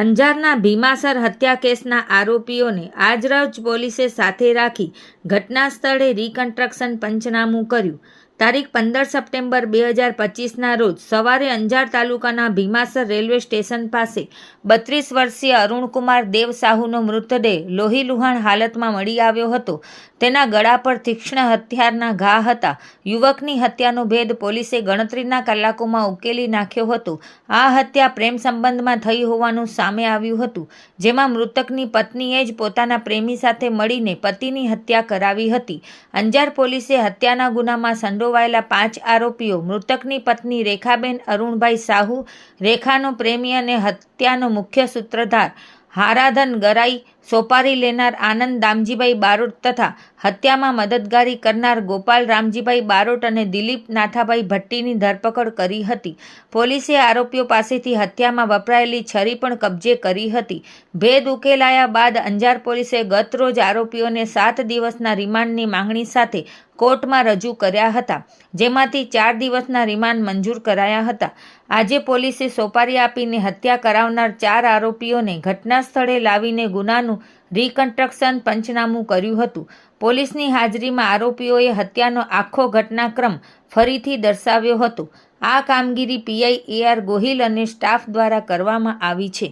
અંજારના ભીમાસર હત્યા કેસના આરોપીઓને આજરોજ પોલીસે સાથે રાખી ઘટના સ્થળે રિકન્સ્ટ્રક્શન પંચનામું કર્યું. તારીખ પંદર સપ્ટેમ્બર બે હજાર પચીસના રોજ સવારે અંજાર તાલુકાના ભીમાસર રેલવે સ્ટેશન પાસે બત્રીસ વર્ષીય અરુણકુમાર દેવ સાહુનો મૃતદેહ લોહી લુહાણ હાલતમાં મળી આવ્યો હતો. તેના ગળા પર તીક્ષ્ણ હથિયારના ઘા હતા. યુવકની હત્યાનો ભેદ પોલીસે ગણતરીના કલાકોમાં ઉકેલી નાખ્યો હતો. આ હત્યા પ્રેમ સંબંધમાં થઈ હોવાનું સામે આવ્યું હતું, જેમાં મૃતકની પત્નીએ જ પોતાના પ્રેમી સાથે મળીને પતિની હત્યા કરાવી હતી. અંજાર પોલીસે હત્યાના ગુનામાં સંડોવાયેલા પાંચ આરોપીઓ મૃતકની પત્ની રેખાબેન, અરુણભાઈ સાહુ, રેખાનો પ્રેમી અને હત્યાનો મુખ્ય સૂત્રધાર હારાધન ગરાઈ, સોપારી લેનાર આનંદ દામજીભાઈ બારોટ તથા હત્યામાં મદદગારી કરનાર ગોપાલ રામજીભાઈ બારોટ અને દિલીપ નાથાભાઈ ભટ્ટીની ધરપકડ કરી હતી. પોલીસે આરોપીઓ પાસેથી હત્યામાં વપરાયેલી છરી પણ કબજે કરી હતી. ભેદ ઉકેલાયા બાદ અંજાર પોલીસે ગતરોજ આરોપીઓને સાત દિવસના રિમાન્ડની માંગણી સાથે કોર્ટમાં રજૂ કર્યા હતા, જેમાંથી ચાર દિવસના રિમાન્ડ મંજૂર કરાયા હતા. આજે પોલીસે સોપારી આપીને હત્યા કરાવનાર ચાર આરોપીઓને ઘટના સ્થળે લાવીને ગુનાનું રિકન્સ્ટ્રક્શન પંચનામું કર્યું હતું. પોલીસની હાજરીમાં આરોપીઓએ હત્યાનો આખો ઘટનાક્રમ ફરીથી દર્શાવ્યો હતો. આ કામગીરી પીઆઈ એ આર ગોહિલ અને સ્ટાફ દ્વારા કરવામાં આવી છે.